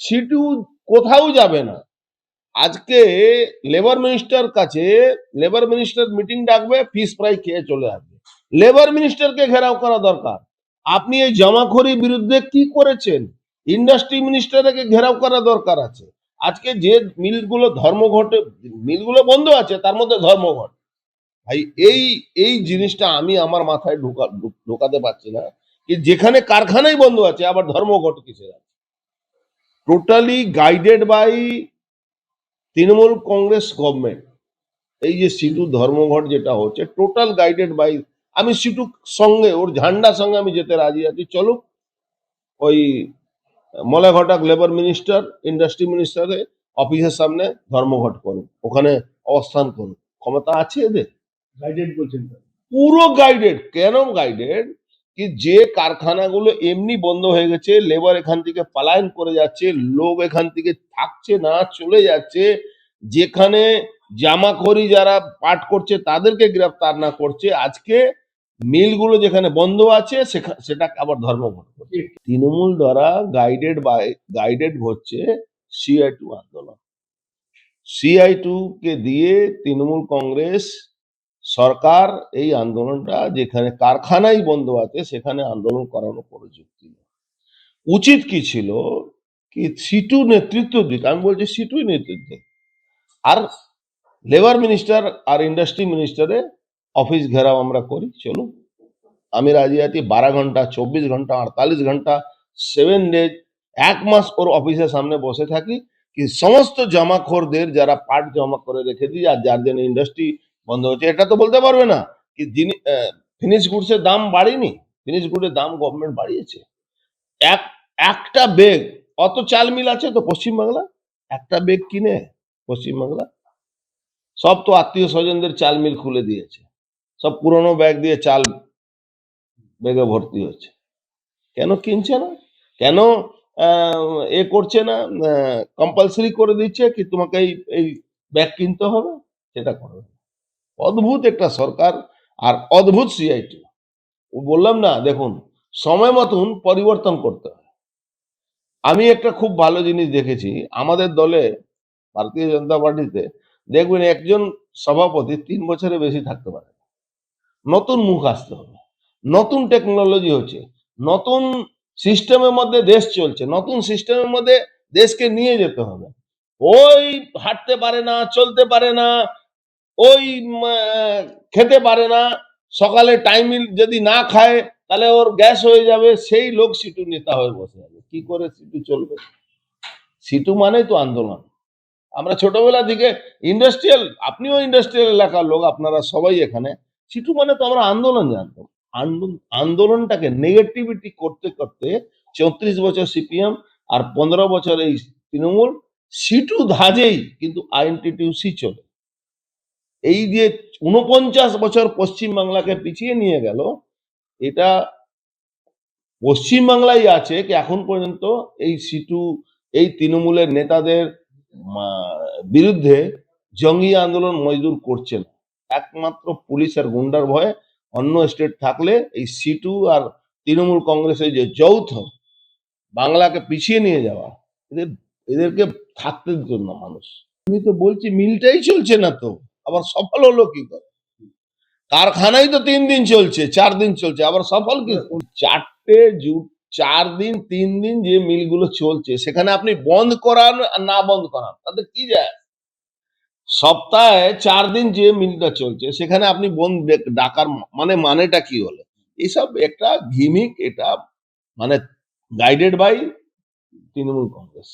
সিটু কোথাও যাবে না। আজকে লেবার মিনিস্টার কাছে লেবার মিনিস্টার মিটিং ডাকবে ফিস ফ্রাই খেয়ে চলে আসবে। লেবার মিনিস্টারকে ঘেরাও করা দরকার। আপনি এই জমাখড়ির বিরুদ্ধে কি করেছেন? ইন্ডাস্ট্রি মিনিস্টারকে ঘেরাও করা দরকার আছে। আজকে যে মিলগুলো ধর্মঘটে, মিলগুলো বন্ধ আছে, তার মধ্যে ধর্মঘট। ভাই, এই এই জিনিসটা আমি আমার মাথায় ঢোকা ঢোকাতে পারছি না। যেখানে কারখানাই বন্ধ আছে, আবার ধর্মঘট কিসের আছে? Totally guided by Trinamool Congress government এই যে সিটু ধর্মঘট যেটা হচ্ছে টোটাল গাইডেড বাই আমি সিটু সঙ্গে ওর ঝান্ডার সঙ্গে আমি যেতে রাজি আছি। চলুক ওই মলাঘটাক লেবার মিনিস্টার ইন্ডাস্ট্রি মিনিস্টারের অফিসের সামনে ধর্মঘট করুন ওখানে অবস্থান করুন ক্ষমতা আছে এদের? গাইডেড বলছেন পুরো গাইডেড কেন গাইডেড কি যে কারখানাগুলো এমনি বন্ধ হয়ে গেছে লেবার এখান থেকে পলায়ন করে যাচ্ছে লোক এখান থেকে থাকছে না চলে যাচ্ছে যেখানে জামাখড়ি যারা পাট করছে তাদেরকে গ্রেফতার না করছে আজকে মিলগুলো যেখানে বন্ধ আছে সেটা আবার ধর্মঘট করছে। তৃণমূল দ্বারা গাইডেড বাই গাইডেড হচ্ছে সিআই টু আন্দোলন। সিআই টু কে দিয়ে তৃণমূল কংগ্রেস সরকার এই আন্দোলনটা যেখানে কারখানাই বন্ধ আছে, সেখানে আন্দোলন করানো প্রযুক্তি। উচিত কি ছিল কি সিটু নেতৃত্ব দিক, আমি বলছি সিটুই নেতৃত্ব আর লেবার মিনিস্টার আর ইন্ডাস্ট্রি মিনিস্টারে অফিস ঘেরাও আমরা করি, চলুন। আমি রাজি আছি, বারো ঘণ্টা, চব্বিশ ঘণ্টা, আটতাল্লিশ ঘণ্টা সেভেন ডেজ এক মাস ওর অফিসের সামনে বসে থাকি। কি সমস্ত জমাখোরদের যারা পাট জমা করে রেখে দিই, আর যার জন্য ইন্ডাস্ট্রি বন্ধ হচ্ছে। এটা তো বলতে পারবে না কি যিনি ফিনিশ গুডসের দাম বাড়েনি। ফিনিশ গুডের দাম গভর্নমেন্ট বাড়িয়েছে। এক, একটা বেগ অত চাল মিল আছে তো পশ্চিমবাংলা একটা বেগ কিনে পশ্চিমবাংলা সব তো আত্মীয় স্বজনদের চাল মিল খুলে দিয়েছে। সব পুরনো ব্যাগ দিয়ে চাল বেগে ভর্তি হচ্ছে। কেন কিনছে না? কেন এ করছে না? কম্পালসারি করে দিচ্ছে কি তোমাকে এই ব্যাগ কিনতে হবে? সেটা করবে। অদ্ভুত একটা সরকার আর অদ্ভুত সিআইটি বললাম না, দেখুন, সময় মতন পরিবর্তন করতে আমি একটা খুব ভালো জিনিস দেখেছি, আমাদের দলে, ভারতীয় জনতা পার্টিতে, দেখবেন একজন সভাপতি তিন বছরের বেশি থাকতে পারে নতুন মুখ আসতে হবে, নতুন টেকনোলজি হচ্ছে, নতুন সিস্টেমের মধ্যে দেশ চলছে, নতুন সিস্টেমের মধ্যে দেশকে নিয়ে যেতে হবে। ওই হাঁটতে পারে না, চলতে পারে না ওই খেতে পারে না। সকালে টাইম যদি না খায়, তাহলে ওর গ্যাস হয়ে যাবে। সেই লোক সিটু নেতা হয়ে বসে যাবে কি করে সিটু চলবে? সিটু মানেই তো আন্দোলন। আমরা ছোটবেলা থেকে ইন্ডাস্ট্রিয়াল আপনিও ইন্ডাস্ট্রিয়াল এলাকার লোক, আপনারা সবাই এখানে। সিটু মানে তো আমরা আন্দোলন জানতাম। আন্দোলন- আন্দোলনটাকে নেগেটিভিটি করতে করতে চৌত্রিশ বছর সিপিএম আর পনেরো বছর এই তৃণমূল, সিটু ধাজেই কিন্তু আইএনটিটিউসি চলে। এই যে উনপঞ্চাশ বছর পশ্চিম বাংলাকে পিছিয়ে নিয়ে গেল, এটা পশ্চিম বাংলায় আছে কি এখন পর্যন্ত এই সিটু, এই তৃণমূলের নেতাদের বিরুদ্ধে জঙ্গি আন্দোলন মজদুর করছে না। একমাত্র পুলিশ আর গুন্ডার ভয়ে অন্য স্টেট থাকলে এই সিটু আর তৃণমূল কংগ্রেসের যে যৌথ বাংলাকে পিছিয়ে নিয়ে যাওয়া, এদের, এদেরকে থাকতে দিত না মানুষ। আমি তো বলছি মিলটাই চলছে না তো। আবার সফল হলো কি করে? কারখানাই তো তিন দিন চলছে, চার দিন চলছে, আবার সফল কি? চারটে জুট, চার দিন, তিন দিন যে মিলগুলো চলছে, সেখানে আপনি বন্ধ করান আর না বন্ধ করান, তাতে কি যায়? সপ্তাহে চার দিন যে মিলটা চলছে, সেখানে আপনি বন্ধ ডাকার মানে মানেটা কি হলো এইসব একটা গিমিক, এটা মানে গাইডেড বাই তৃণমূল কংগ্রেস।